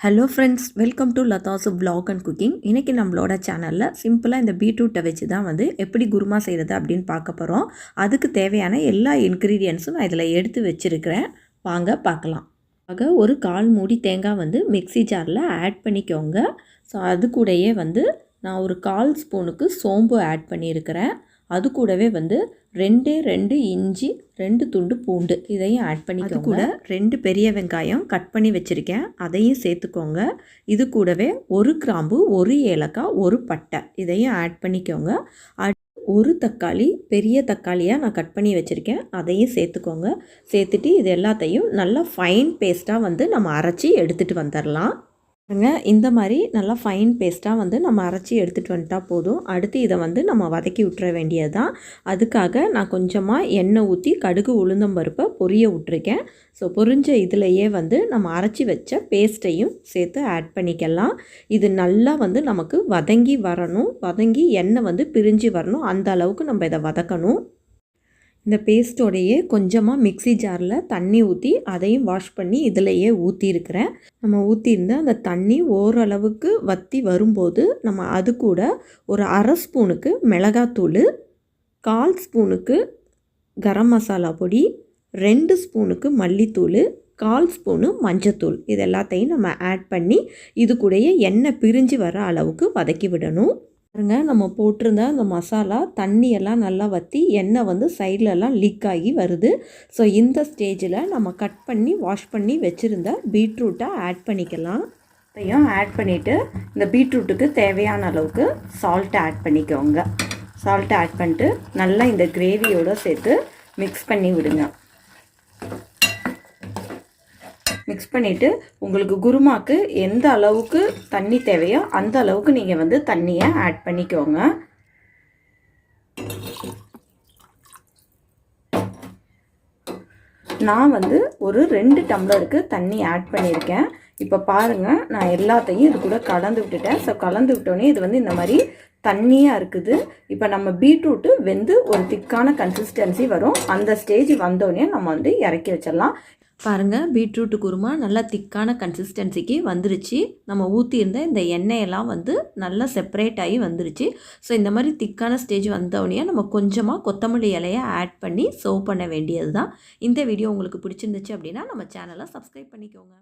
Hello friends welcome to Latha's vlog and cooking இன்றைக்கி நம்மளோட சேனலில் சிம்பிளாக இந்த பீட்ரூட்டை வச்சு தான் வந்து எப்படி குருமா செய்கிறது அப்படின்னு பார்க்க போகிறோம் அதுக்கு தேவையான எல்லா இன்க்ரீடியன்ஸும் நான் இதில் எடுத்து வச்சுருக்கிறேன். வாங்க பார்க்கலாம். ஆக ஒரு கால் மூடி தேங்காய் வந்து மிக்ஸி ஜாரில் ஆட் பண்ணிக்கோங்க. ஸோ அது கூடயே வந்து நான் ஒரு கால் ஸ்பூனுக்கு சோம்பு ஆட் பண்ணியிருக்கிறேன். அது கூடவே வந்து ரெண்டே ரெண்டு இஞ்சி ரெண்டு துண்டு பூண்டு இதையும் ஆட் பண்ணிக்கோங்க. கூட ரெண்டு பெரிய வெங்காயம் கட் பண்ணி வச்சுருக்கேன். அதையும் சேர்த்துக்கோங்க. இது கூடவே ஒரு கிராம்பு ஒரு ஏலக்காய் ஒரு பட்டை இதையும் ஆட் பண்ணிக்கோங்க. ஒரு தக்காளி பெரிய தக்காளியாக நான் கட் பண்ணி வச்சுருக்கேன். அதையும் சேர்த்துக்கோங்க. சேர்த்துட்டு இது எல்லாத்தையும் நல்லா ஃபைன் பேஸ்ட்டாக வந்து நம்ம அரைச்சி எடுத்துகிட்டு வந்துடலாம் பாருங்க இந்த மாதிரி நல்லா ஃபைன் பேஸ்ட்டாக வந்து நம்ம அரைச்சி எடுத்துகிட்டு வந்துட்டால் போதும். அடுத்து இதை வந்து நம்ம வதக்கி விட்டுற வேண்டியது தான் அதுக்காக நான் கொஞ்சமாக எண்ணெய் ஊற்றி கடுகு உளுந்தம் பருப்பை பொரிய விட்ருக்கேன் ஸோ பொரிஞ்ச இதிலையே வந்து நம்ம அரைச்சி வச்ச பேஸ்ட்டையும் சேர்த்து ஆட் பண்ணிக்கலாம். இது நல்லா வந்து நமக்கு வதங்கி வரணும். வதங்கி எண்ணெய் வந்து பிரிஞ்சு வரணும். அந்த அளவுக்கு நம்ம இதை வதக்கணும். இந்த பேஸ்ட்டோடையே கொஞ்சமாக மிக்ஸி ஜாரில் தண்ணி ஊற்றி அதையும் வாஷ் பண்ணி இதிலையே ஊற்றிருக்கிறேன் நம்ம ஊற்றிருந்த அந்த தண்ணி ஓரளவுக்கு வற்றி வரும்போது நம்ம அது கூட ஒரு அரை ஸ்பூனுக்கு மிளகாத்தூள் கால் ஸ்பூனுக்கு கரம் மசாலா பொடி ரெண்டு ஸ்பூனுக்கு மல்லித்தூள் கால் ஸ்பூனு மஞ்சத்தூள். இது எல்லாத்தையும் நம்ம ஆட் பண்ணி இது கூடயே எண்ணெய் பிரிஞ்சு வர அளவுக்கு வதக்கி விடணும். பாருங்க நம்ம போட்டிருந்த அந்த மசாலா தண்ணியெல்லாம் நல்லா வற்றி எண்ணெய் வந்து சைட்லலாம் லீக் ஆகி வருது. ஸோ இந்த ஸ்டேஜில் நம்ம கட் பண்ணி வாஷ் பண்ணி வச்சுருந்த பீட்ரூட்டை ஆட் பண்ணிக்கலாம். இதையும் ஆட் பண்ணிவிட்டு இந்த பீட்ரூட்டுக்கு தேவையான அளவுக்கு சால்ட்டை ஆட் பண்ணிக்கோங்க. சால்ட்டை ஆட் பண்ணிட்டு நல்லா இந்த கிரேவியோடு சேர்த்து மிக்ஸ் பண்ணி விடுங்க. மிக்ஸ் பண்ணிவிட்டு உங்களுக்கு குருமாக்கு எந்த அளவுக்கு தண்ணி தேவையோ அந்த அளவுக்கு நீங்கள் வந்து தண்ணியை ஆட் பண்ணிக்கோங்க. நான் வந்து ஒரு ரெண்டு டம்ளருக்கு தண்ணி ஆட் பண்ணியிருக்கேன். இப்போ பாருங்கள் நான் எல்லாத்தையும் இது கூட கலந்து விட்டுட்டேன். ஸோ கலந்து விட்டோன்னே இது வந்து இந்த மாதிரி தண்ணியாக இருக்குது. இப்போ நம்ம பீட்ரூட்டு வெந்து ஒரு திக்கான கன்சிஸ்டன்சி வரும். அந்த ஸ்டேஜ் வந்தோடனே நம்ம வந்து இறக்கி வச்சிடலாம். பாருங்கள் பீட்ரூட்டு குருமா நல்லா திக்கான கன்சிஸ்டன்சிக்கு வந்துருச்சு. நம்ம ஊற்றியிருந்த இந்த எண்ணெயெல்லாம் வந்து நல்லா செப்பரேட் ஆகி வந்துருச்சு. ஸோ இந்த மாதிரி திக்கான ஸ்டேஜ் வந்தோடனே நம்ம கொஞ்சமாக கொத்தமல்லி இலையை ஆட் பண்ணி சர்வ் பண்ண வேண்டியது தான் இந்த வீடியோ உங்களுக்கு பிடிச்சிருந்துச்சு அப்படின்னா நம்ம சேனலை சப்ஸ்கிரைப் பண்ணிக்கோங்க.